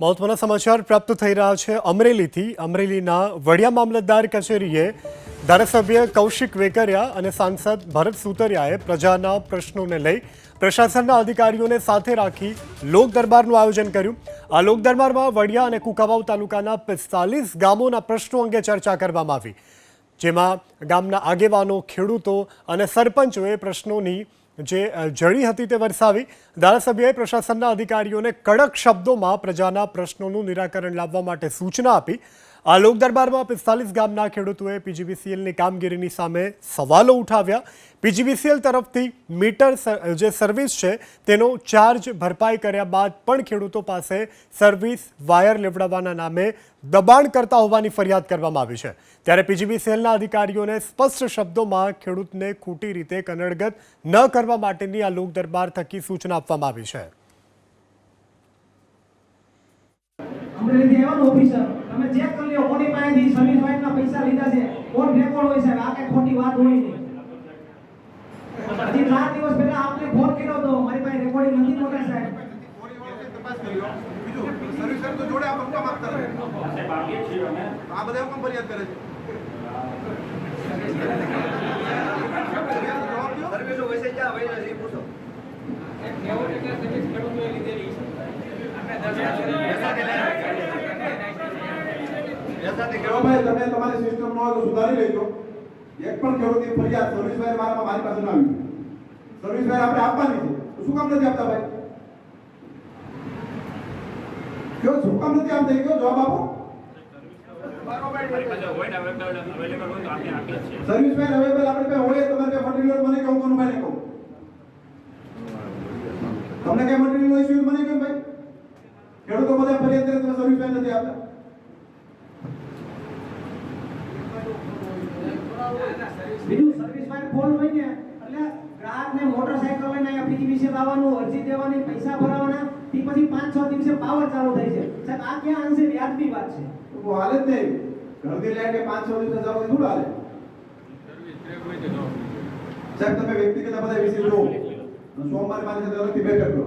મહત્વના સમાચાર પ્રાપ્ત થઈ રહ્યા છે અમરેલીથી. અમરેલીના વડિયા મામલતદાર કચેરીએ ધારાસભ્ય કૌશિક વેકરિયા અને સાંસદ ભરત સુતરિયાએ પ્રજાના પ્રશ્નોને લઈ પ્રશાસનના અધિકારીઓને સાથે રાખી લોક દરબારનું આયોજન કર્યું. આ લોક દરબારમાં વડિયા અને કુકાવાવ તાલુકાના પિસ્તાલીસ ગામોના પ્રશ્નો અંગે ચર્ચા કરવામાં આવી. જેમાં ગામના આગેવાનો, ખેડૂતો અને સરપંચોએ પ્રશ્નોની જે જણી હતી તે વરસાવી. ધારાસભ્યએ પ્રશાસનના અધિકારીઓને કડક શબ્દોમાં પ્રજાના પ્રશ્નોનું નિરાકરણ લાવવા માટે સૂચના આપી. આ લોક દરબારમાં પિસ્તાલીસ ગામના ખેડૂતોએ પીજીવીસીએલની કામગીરીની સામે સવાલો ઉઠાવ્યા. પીજીવીસીએલ તરફથી મીટર જે સર્વિસ છે તેનો ચાર્જ ભરપાઈ કર્યા બાદ પણ ખેડૂતો પાસે સર્વિસ વાયર લેવડાવવાના નામે દબાણ કરતા હોવાની ફરિયાદ કરવામાં આવી છે. ત્યારે પીજીવીસીએલના અધિકારીઓને સ્પષ્ટ શબ્દોમાં ખેડૂતને ખોટી રીતે કનડગત ન કરવા માટેની આ લોક દરબાર થકી સૂચના આપવામાં આવી છે. અમરેલીથી આવ્યો ને ઓફિસર તમે ચેક કરી લો કોની પાસેથી સર્વિસ વાઇટના પૈસા લીધા છે કોણ રેકોર્ડ હોય સાહેબ? આ કઈ ખોટી વાત હોય નહીં. હજી ચાર દિવસ પહેલા આપને ફોન કર્યો હતો મારી પાસે રેકોર્ડિંગ નથી મોટા સાહેબ. સર્વિસર તો જોડે આપણે હુકમ આપતા રહે આ બધા હુકમ ફરિયાદ કરે છે સર્વિસો વૈસે ક્યાં વૈસે છે. એ પૂછો ભાઈ? તમે તમારી સિસ્ટમ નો સુધારી લેજો. એક પણ ખેડૂતની ફરિયાદ સર્વિસ વાયર મારા મારી પાસે ના આવી. સર્વિસ વાયર આપણે આપવાની શું કામ નથી આપતા ભાઈ? કયો શું કામ નથી આપતા? કયો જવાબ આપો? સર્વિસ વાયર અવેલેબલ આપણે હોય તમારે પાસે મટીરિયલ મને કહું, કોનું ભાઈને કહું? તમને કઈ મટીરિયલ ઇસ્યુ મને કેમ ભાઈ. ખેડૂતો બધા ફરિયાદ કરે તમે સર્વિસ વાયર નથી આપતા. બીજું સર્વિસ વાઇટ ફોન હોય ને, એટલે ગ્રાહકને મોટરસાઇકલ લઈને અહીંયા પીજીવીસી લાવવાનું અરજી દેવાની, પૈસા ભરાવાના તે પછી પાંચ છ દિવસે પાવર ચાલુ થઈ છે સાહેબ, આ ક્યાં અંશે વ્યાજની વાત છે? તો હાલે જ નહીં. ઘરથી લઈને પાંચ છ દિવસ ચાલુ થોડું હાલે. સાહેબ, તમે વ્યક્તિગત બધા વિશે જુઓ. સોમવારે મારી સાથે અલગથી બેઠક કરો.